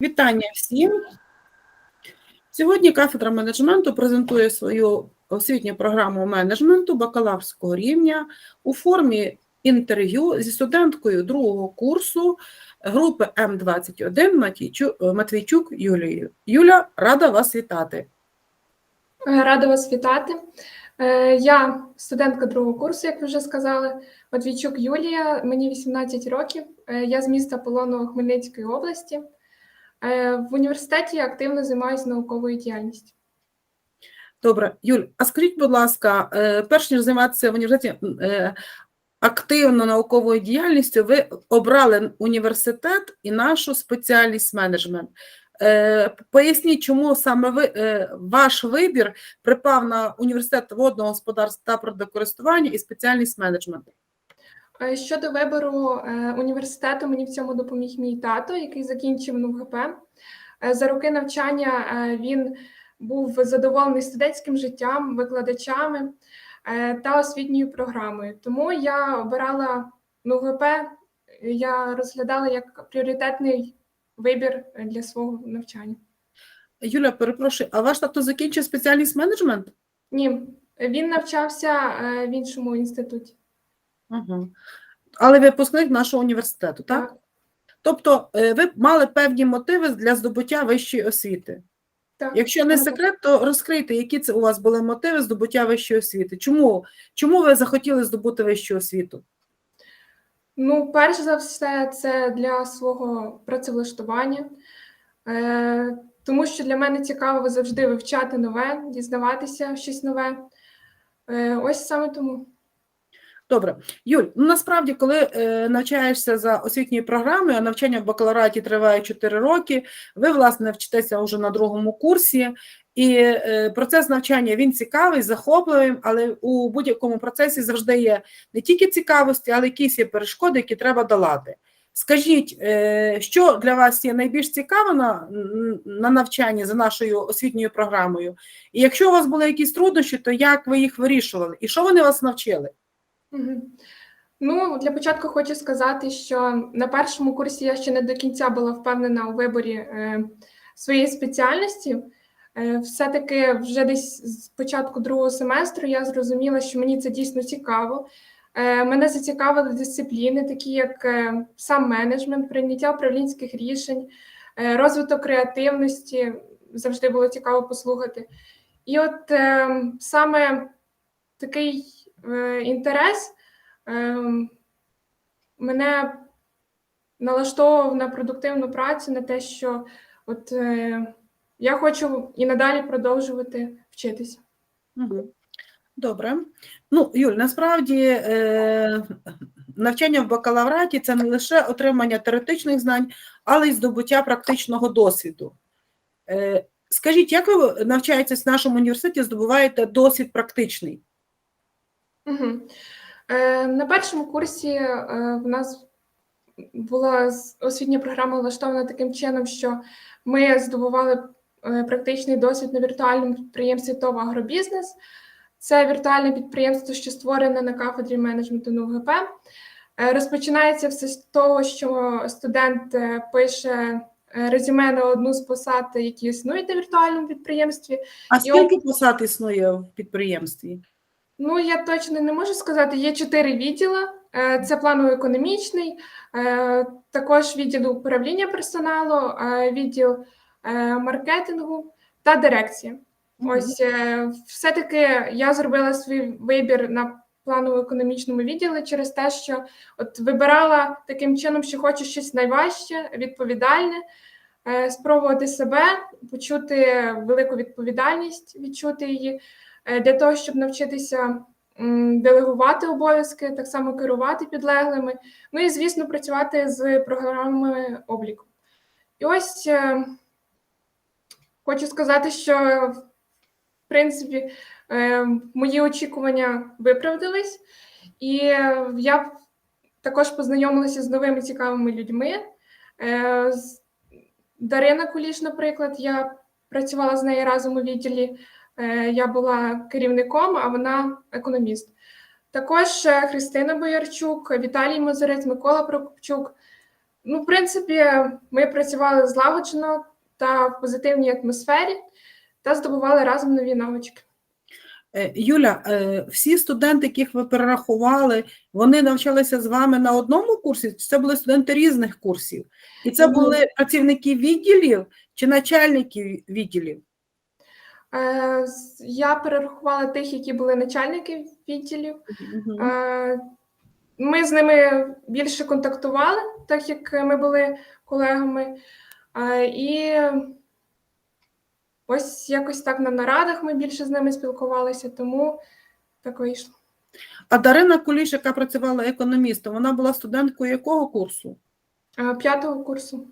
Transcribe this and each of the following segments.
Вітання всім. Сьогодні кафедра менеджменту презентує свою освітню програму менеджменту бакалаврського рівня у формі інтерв'ю зі студенткою другого курсу групи М21 Матвійчук Юлією. Юля, рада вас вітати. Рада вас вітати. Е, Я студентка другого курсу, як ви вже сказали, Матвійчук Юлія, мені 18 років. Е, Я з міста Полонного Хмельницької області. Е, В університеті я активно займаюся науковою діяльністю. Добре, Юль, а скажіть, будь ласка, е, перш ніж займатися в університеті е, активно науковою діяльністю, ви обрали університет і нашу спеціальність менеджмент. Поясніть, чому саме ви, ваш вибір припав на університет водного господарства та природокористування і спеціальність менеджмент. Е, Щодо вибору е, університету, мені в цьому допоміг мій тато, який закінчив НУГП. Е, За роки навчання він був задоволений студентським життям, викладачами та освітньою програмою. Тому я обирала НУГП, я розглядала як пріоритетний вибір для свого навчання. Юля, перепрошую, а ваш тато закінчив спеціальність менеджмент? Ні, він навчався в іншому інституті. Угу. Але випускник нашого університету, так? Тобто е, ви мали певні мотиви для здобуття вищої освіти. Так. Якщо не секрет, то розкрийте, які це у вас були мотиви здобуття вищої освіти. Чому, чому ви захотіли здобути вищу освіту? Ну, перш за все, це для свого працевлаштування, е, тому що для мене цікаво завжди вивчати нове, дізнаватися щось нове. Е, ось саме тому. Добре, Юль, ну насправді, коли е, навчаєшся за освітньою програмою, а навчання в бакалавраті триває 4 роки, ви, власне, вчитеся вже на другому курсі, і е, процес навчання він цікавий, захопливий, але у будь-якому процесі завжди є не тільки цікавості, але якісь є перешкоди, які треба долати. Скажіть, е, що для вас є найбільш цікаво на, на навчанні за нашою освітньою програмою? І якщо у вас були якісь труднощі, то як ви їх вирішували? І що вони вас навчили? Ну, для початку хочу сказати, що на першому курсі я ще не до кінця була впевнена у виборі е, своєї спеціальності. Е, все-таки вже десь з початку другого семестру я зрозуміла, що мені це дійсно цікаво. Е, мене зацікавили дисципліни, такі як сам менеджмент, прийняття управлінських рішень, розвиток креативності. Завжди було цікаво послухати. І от е, саме такий інтерес е, мене налаштовував на продуктивну працю, на те, що от е, я хочу і надалі продовжувати вчитися. Добре. Ну, Юль, насправді е, навчання в бакалавраті це не лише отримання теоретичних знань, але й здобуття практичного досвіду. Е, скажіть, як ви навчаєтесь в нашому університеті, здобуваєте досвід практичний? Угу. Е, на першому курсі е, в нас була освітня програма влаштована таким чином, що ми здобували е, практичний досвід на віртуальному підприємстві ТОВ Агробізнес. Це віртуальне підприємство, що створене на кафедрі менеджменту НУГП. Е, Розпочинається все з того, що студент е, пише резюме на одну з посад, які існують на віртуальному підприємстві. А скільки посад існує в підприємстві? Ну, я точно не можу сказати. Є чотири відділи: Е, це планово-економічний, е, також відділ управління персоналу, е, відділ маркетингу та дирекція. Ось все-таки я зробила свій вибір на планово-економічному відділі через те, що от вибирала таким чином, що хочу щось найважче, відповідальне, спробувати себе, почути велику відповідальність, відчути її для того, щоб навчитися делегувати обов'язки, так само керувати підлеглими. Ну і, звісно, працювати з програмами обліку. І ось е, хочу сказати, що в принципі е, мої очікування виправдались, і е, я також познайомилася з новими цікавими людьми. Е, Дарина Куліш, наприклад, я працювала з нею разом у відділі. Е, Я була керівником, а вона економіст. Також е, Христина Боярчук, Віталій Мозорець, Микола Прокопчук. Ну, в принципі, ми працювали злагоджено та в позитивній атмосфері та здобували разом нові навички. Е, Юля, всі студенти, яких ви перерахували, вони навчалися з вами на одному курсі, це були студенти різних курсів? І це були працівники відділів чи начальники відділів? Е, Я перерахувала тих, які були начальники відділів. Е, Ми з ними більше контактували, так як ми були колегами. Е, І ось якось так на нарадах ми більше з ними спілкувалися, тому так вийшло. А Дарина Куліш, яка працювала економістом, вона була студенткою якого курсу? П'ятого курсу.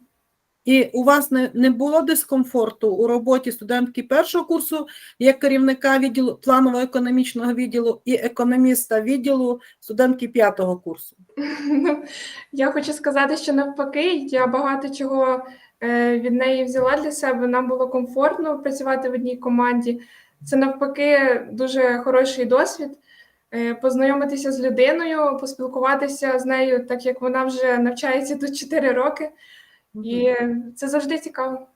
І у вас не, не було дискомфорту у роботі студентки першого курсу як керівника відділу планово-економічного відділу і економіста відділу студентки п'ятого курсу? Ну, я хочу сказати, що навпаки, я багато чого е, від неї взяла для себе. Нам було комфортно працювати в одній команді. Це навпаки дуже хороший досвід. Е, Познайомитися з людиною, поспілкуватися з нею, так як вона вже навчається тут 4 роки, і це завжди цікаво.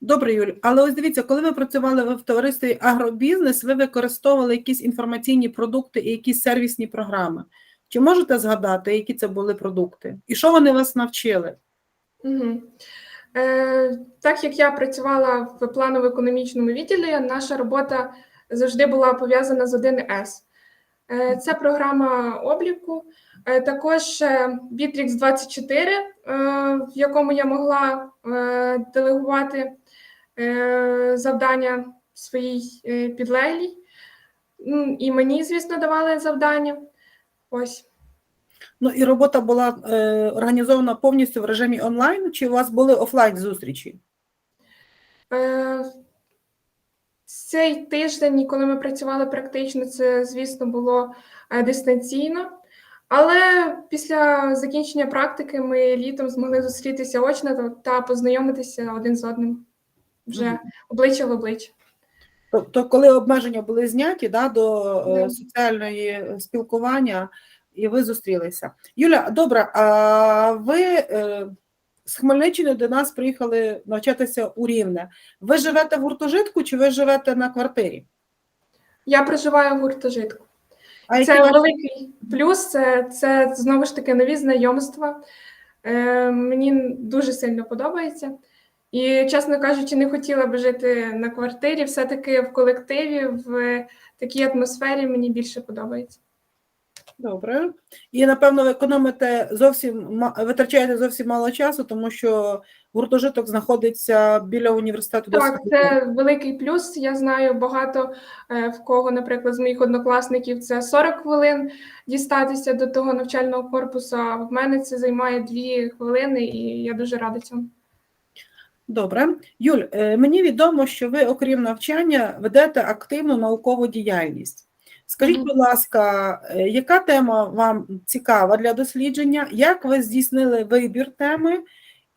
Добре, Юль, але ось дивіться, коли ви працювали в товаристві агробізнес, ви використовували якісь інформаційні продукти і якісь сервісні програми. Чи можете згадати, які це були продукти? І що вони вас навчили? Угу. Е, так як я працювала в планово-економічному відділі, наша робота завжди була пов'язана з 1С. Е, це програма обліку, е, також Bittrex 24, е, в якому я могла делегувати завдання своїй підлеглій. І мені, звісно, давали завдання. Ось. Ну і робота була е, організована повністю в режимі онлайн, чи у вас були офлайн зустрічі? Е, Цей тиждень, коли ми працювали практично, це, звісно, було е, дистанційно. Але після закінчення практики ми літом змогли зустрітися очно та- познайомитися один з одним вже обличчя в обличчя. Тобто, коли обмеження були зняті да, до е, Да. соціальної е, спілкування, і ви зустрілися. Юля, добре, а ви е, з Хмельниччини до нас приїхали навчатися у Рівне. Ви живете в гуртожитку чи ви живете на квартирі? Я проживаю в гуртожитку. А Це великий плюс, це, це знову ж таки нові знайомства. Е, мені дуже сильно подобається. І, чесно кажучи, не хотіла би жити на квартирі. Все-таки в колективі, в такій атмосфері мені більше подобається. Добре. І напевно ви економите зовсім витрачаєте зовсім мало часу, тому що гуртожиток знаходиться біля університету. Так, це великий плюс. Я знаю багато е, в кого, наприклад, з моїх однокласників це 40 хвилин дістатися до того навчального корпусу. А в мене це займає 2 хвилини, і я дуже рада цьому. Добре. Юль, е, мені відомо, що ви, окрім навчання, ведете активну наукову діяльність. Скажіть, будь ласка, е, яка тема вам цікава для дослідження? Як ви здійснили вибір теми?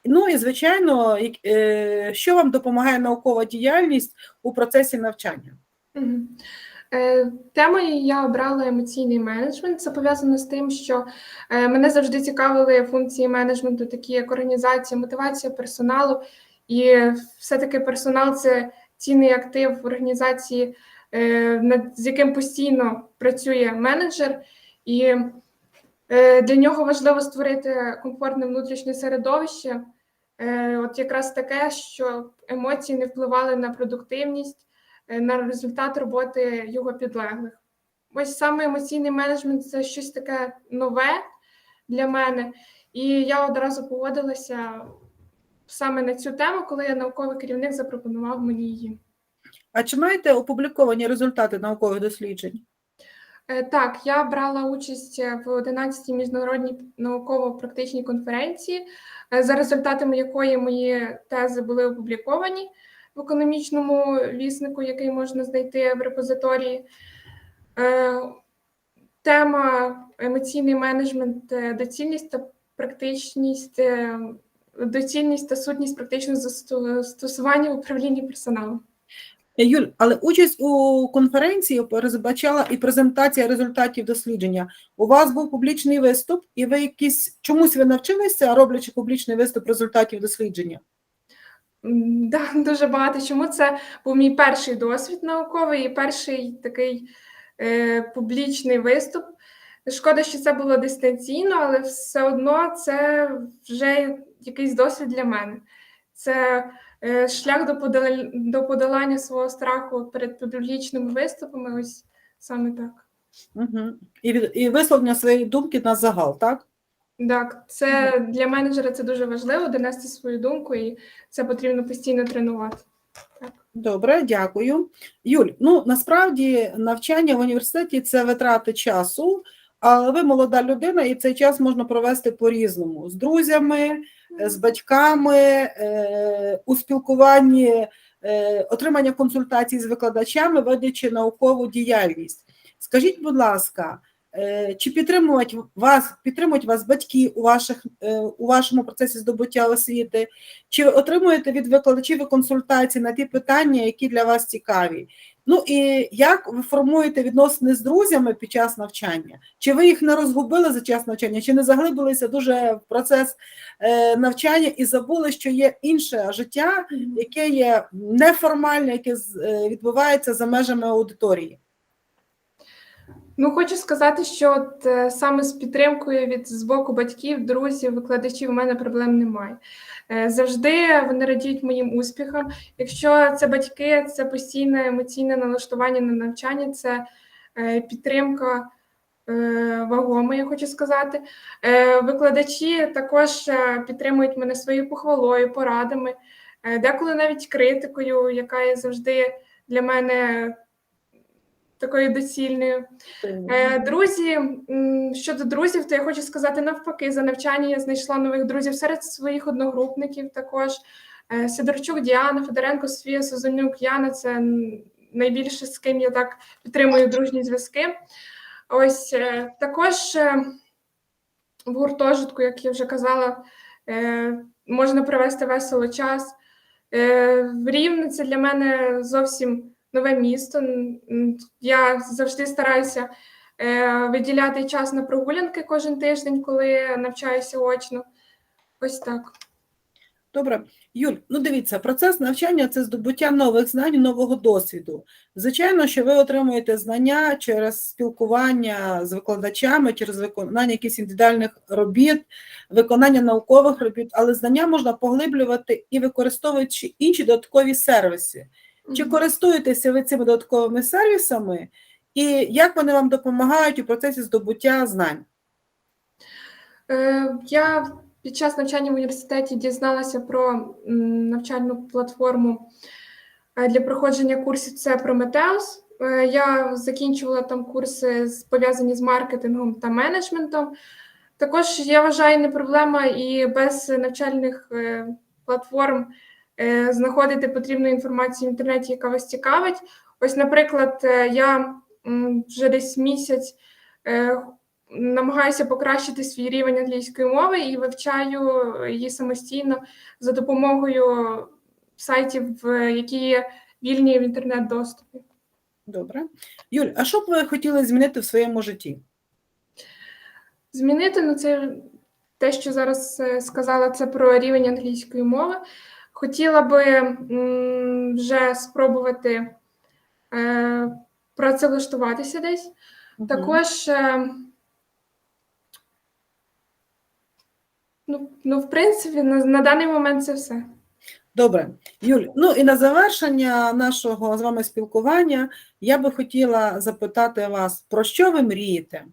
Ну і, звичайно, е, що вам допомагає наукова діяльність у процесі навчання? Е, Темою я обрала емоційний менеджмент. Це пов'язано з тим, що мене завжди цікавили функції менеджменту, такі як організація, мотивація персоналу. І все-таки персонал це цінний актив в організації, над з яким постійно працює менеджер. І е, для нього важливо створити комфортне внутрішнє середовище. Е, От якраз таке, що емоції не впливали на продуктивність е, на результат роботи його підлеглих. Ось саме емоційний менеджмент це щось таке нове для мене, і я одразу погодилася саме на цю тему, коли я науковий керівник запропонував мені її. А чи маєте опубліковані результати наукових досліджень? Е, Так, я брала участь в 11-й міжнародній науково-практичній конференції, е, за результатами якої мої тези були опубліковані в економічному віснику, який можна знайти в репозиторії. Е, Тема емоційний менеджмент, доцільність та практичність, доцільність та сутність практичного застосування в управлінні персоналом. Е, Юль, але участь у конференції передбачала і презентація результатів дослідження. У вас був публічний виступ, і ви якісь чомусь ви навчилися, роблячи публічний виступ результатів дослідження? Да, дуже багато чому це був мій перший досвід науковий і перший такий е, публічний виступ. Шкода, що це було дистанційно, але все одно це вже якийсь досвід для мене. Це шлях до, подол- до подолання свого страху перед публічними виступами. Ось саме так. Угу. І, від- і висловлення своєї думки на загал, так? Так, це для менеджера це дуже важливо донести свою думку, і це потрібно постійно тренувати. Добре, дякую. Юль, ну насправді навчання в університеті це витрати часу, але ви молода людина, і цей час можна провести по-різному: з друзями, е, з батьками, е, у спілкуванні, е, отримання консультацій з викладачами, ведучи наукову діяльність. Скажіть, будь ласка, чи підтримують вас, підтримують вас батьки у ваших у вашому процесі здобуття освіти? Чи отримуєте від викладачів консультації на ті питання, які для вас цікаві? Ну і як ви формуєте відносини з друзями під час навчання? Чи ви їх не розгубили за час навчання, чи не заглибилися дуже в процес е, навчання і забули, що є інше життя, яке є неформальне, яке е, відбувається за межами аудиторії? Ну, хочу сказати, що от е, саме з підтримкою від з боку батьків, друзів, викладачів у мене проблем немає. Е, Завжди вони радіють моїм успіхам. Якщо це батьки, це постійне емоційне налаштування на навчання, це е, підтримка вагома, я хочу сказати. Викладачі також підтримують мене своєю похвалою, порадами, деколи навіть критикою, яка завжди для мене такою доцільною. Е, Друзі, щодо друзів, то я хочу сказати навпаки, за навчання я знайшла нових друзів серед своїх одногрупників також. Е, Сидорчук Діана, Федоренко, Софія Созонюк, Яна це найбільше з ким я так підтримую дружні зв'язки. Ось е, також в гуртожитку, як я вже казала, можна провести весело час. В Рівне це для мене зовсім нове місто. Я завжди стараюся е, виділяти час на прогулянки кожен тиждень, коли навчаюся очно. Ось так. Добре, Юль, ну дивіться, процес навчання це здобуття нових знань, нового досвіду. Звичайно, що ви отримуєте знання через спілкування з викладачами, через виконання якихось індивідуальних робіт, виконання наукових робіт, але знання можна поглиблювати і використовуючи інші додаткові сервіси. Чи користуєтеся ви цими додатковими сервісами, і як вони вам допомагають у процесі здобуття знань? Е, Я під час навчання в університеті дізналася про навчальну платформу е, для проходження курсів. Це Прометеус. Е, Я закінчувала там курси пов'язані з маркетингом та менеджментом. Також я вважаю, не проблема і без навчальних платформ знаходити потрібну інформацію в інтернеті, яка вас цікавить. Ось, наприклад, е, я вже десь місяць е, намагаюся покращити свій рівень англійської мови і вивчаю її самостійно за допомогою сайтів, які є вільні в інтернет-доступі. Добре. Юль, а що б ви хотіли змінити в своєму житті? Змінити ну це те, що зараз е, сказала, це про рівень англійської мови. Хотіла би вже спробувати е, працевлаштуватися десь. Також, е, ну, ну, в принципі, на, на даний момент це все. Добре, Юль, ну і на завершення нашого з вами спілкування я би хотіла запитати вас, про що ви мрієте?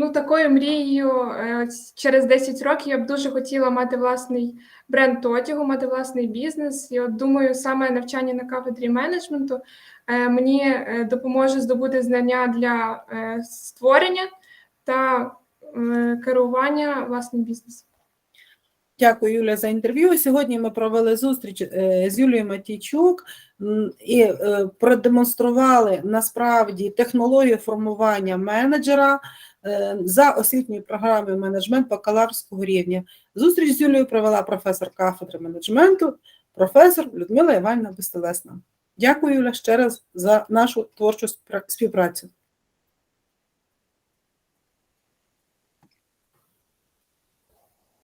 Ну, такою мрією е, через 10 років я б дуже хотіла мати власний бренд одягу, мати власний бізнес. І от думаю, саме навчання на кафедрі менеджменту е, мені е, допоможе здобути знання для створення та керування власним бізнесом. Дякую, Юля, за інтерв'ю. Сьогодні ми провели зустріч е, з Юлією Матійчук і е, продемонстрували насправді технологію формування менеджера е, за освітньою програмою менеджмент бакалаврського рівня. Зустріч з Юлією провела професор кафедри менеджменту, професор Людмила Іванівна Безтелесна. Дякую, Юля, ще раз за нашу творчу співпрацю.